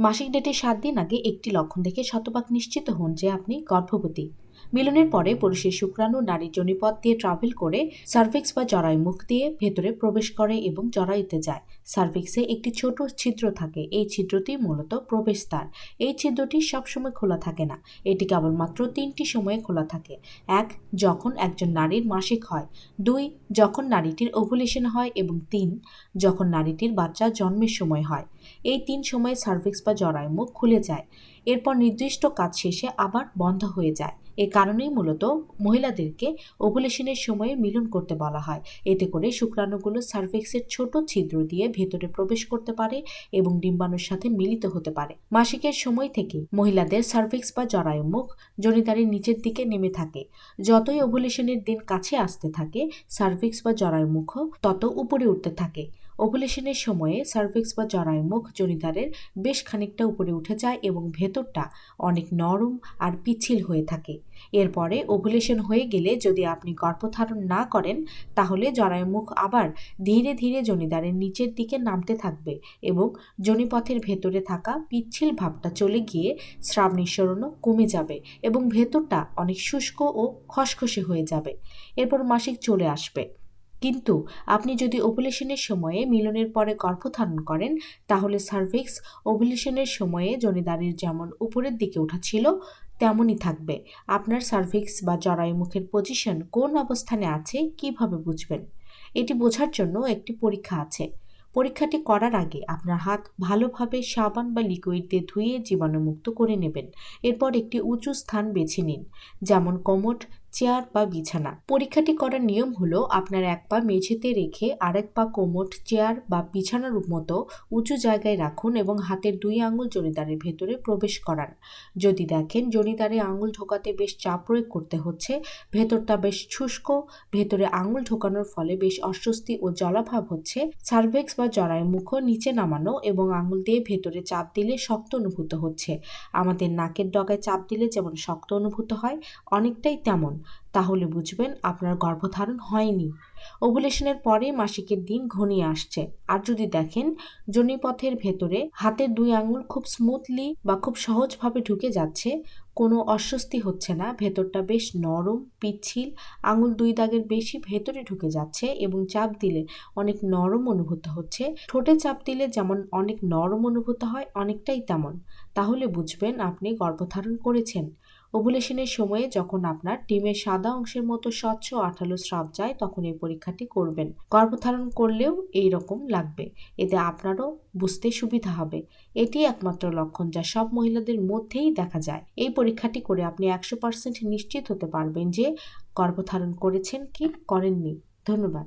মাসিক ডেটের সাত দিন আগে একটি লক্ষণ দেখে শতভাগ নিশ্চিত হন যে আপনি গর্ভবতী। মিলনের পরে পুরুষের শুক্রাণু নারীর জনিপথ দিয়ে ট্রাভেল করে সার্ভিক্স বা জরায়ু মুখ দিয়ে ভেতরে প্রবেশ করে এবং জরায়ুতে যায়। সার্ভিক্সে একটি ছোট ছিদ্র থাকে। এই ছিদ্রটি মূলত প্রবেশদ্বার। এই ছিদ্রটি সবসময় খোলা থাকে না। এটি কেবলমাত্র তিনটি সময়ে খোলা থাকে। এক, যখন একজন নারীর মাসিক হয়। দুই, যখন নারীটির ওভুলেশন হয় এবং তিন, যখন নারীটির বাচ্চা জন্মের সময় হয়। এই তিন সময়ে সার্ভিক্স বা জরায়ু মুখ খুলে যায়। এরপর নির্দিষ্ট কাজ শেষে আবার বন্ধ হয়ে যায়। এ কারণেই মূলত মহিলাদেরকে ওভুলেশনের সময়ে মিলন করতে বলা হয়। এতে করে শুক্রাণুগুলো সার্ভিক্সের ছোট ছিদ্র দিয়ে ভেতরে প্রবেশ করতে পারে এবং ডিম্বাণুর সাথে মিলিত হতে পারে। মাসিকের সময় থেকে মহিলাদের সার্ভিক্স বা জরায়ু মুখ জনিতারের নিচের দিকে নেমে থাকে। যতই ওভুলেশনের দিন কাছে আসতে থাকে সার্ভিক্স বা জরায়ু মুখও তত উপরে উঠতে থাকে। ওভুলেশনের সময়ে সার্ভিক্স বা জরায়ু মুখ জনিতারের বেশ খানিকটা উপরে উঠে যায় এবং ভেতরটা অনেক নরম আর পিচ্ছিল হয়ে থাকে। এরপরে ওভুলেশন হয়ে গেলে যদি আপনি গর্ভধারণ না করেন, তাহলে জরায়ু মুখ আবার ধীরে ধীরে জনিদারের নিচের দিকে নামতে থাকবে এবং জনিপথের ভেতরে থাকা পিচ্ছিল ভাবটা চলে গিয়ে স্রাব নিঃসরণও কমে যাবে এবং ভেতরটা অনেক শুষ্ক ও খসখসে হয়ে যাবে। এরপর মাসিক চলে আসবে। কিন্তু আপনি যদি ওভুলেশনের সময়ে মিলনের পরে গর্ভধারণ করেন, তাহলে সার্ভিক্স ওভুলেশনের সময়ে জনিদারের যেমন উপরের দিকে ওঠা ছিল তেমনই থাকবে। আপনার সার্ভিক্স বা জরায়ু মুখের পজিশন কোন অবস্থানে আছে, কীভাবে বুঝবেন? এটি বোঝার জন্য একটি পরীক্ষা আছে। পরীক্ষাটি করার আগে আপনার হাত ভালোভাবে সাবান বা লিকুইড দিয়ে ধুয়ে জীবাণুমুক্ত করে নেবেন। এরপর একটি উঁচু স্থান বেছে নিন, যেমন কোমট চেয়ার বা বিছানা। পরীক্ষাটি করার নিয়ম হলো, আপনার এক পা মেঝেতে রেখে আরেক পা কোমট চেয়ার বা বিছানার মতো উঁচু জায়গায় রাখুন এবং হাতের দুই আঙুল জনিদারের ভেতরে প্রবেশ করান। যদি দেখেন জনিদারে আঙুল ঢোকাতে বেশ চাপ প্রয়োগ করতে হচ্ছে, ভেতরটা বেশ শুষ্ক, ভেতরে আঙুল ঢোকানোর ফলে বেশ অস্বস্তি ও জলাভাব হচ্ছে, সার্ভেক্স বা জরায়ু মুখ নিচে নামানো এবং আঙুল দিয়ে ভেতরে চাপ দিলে শক্ত অনুভূত হচ্ছে। আমাদের নাকের ডগায় চাপ দিলে যেমন শক্ত অনুভূত হয়, অনেকটাই তেমন। তাহলে বুঝবেন আপনার গর্ভধারণ হয়নি। ওভুলেশনের পরে মাসিকের দিন ঘনিয়ে আসছে। আর যদি দেখেন, জনিপথের ভেতরে হাতের দুই আঙুল খুব স্মুথলি বা খুব সহজভাবে ঢুকে যাচ্ছে, কোনো অস্বস্তি হচ্ছে না, ভেতরটা বেশ নরম, পিচ্ছিল, আঙুল দুই দাগের বেশি ভেতরে ঢুকে যাচ্ছে এবং চাপ দিলে অনেক নরম অনুভূত হচ্ছে। ঠোঁটে চাপ দিলে যেমন অনেক নরম অনুভূত হয়, অনেকটাই তেমন। তাহলে বুঝবেন আপনি গর্ভধারণ করেছেন। ওভুলেশনের সময়ে যখন আপনার ডিমের সাদা অংশের মতো স্বচ্ছ আঠালো স্রাব যায়, তখন এই পরীক্ষাটি করবেন। গর্ভধারণ করলেও এই রকম লাগবে। এতে আপনারও বুঝতে সুবিধা হবে। এটি একমাত্র লক্ষণ যা সব মহিলাদের মধ্যেই দেখা যায়। এই পরীক্ষাটি করে আপনি একশো পার্সেন্ট নিশ্চিত হতে পারবেন যে গর্ভধারণ করেছেন কি করেননি। ধন্যবাদ।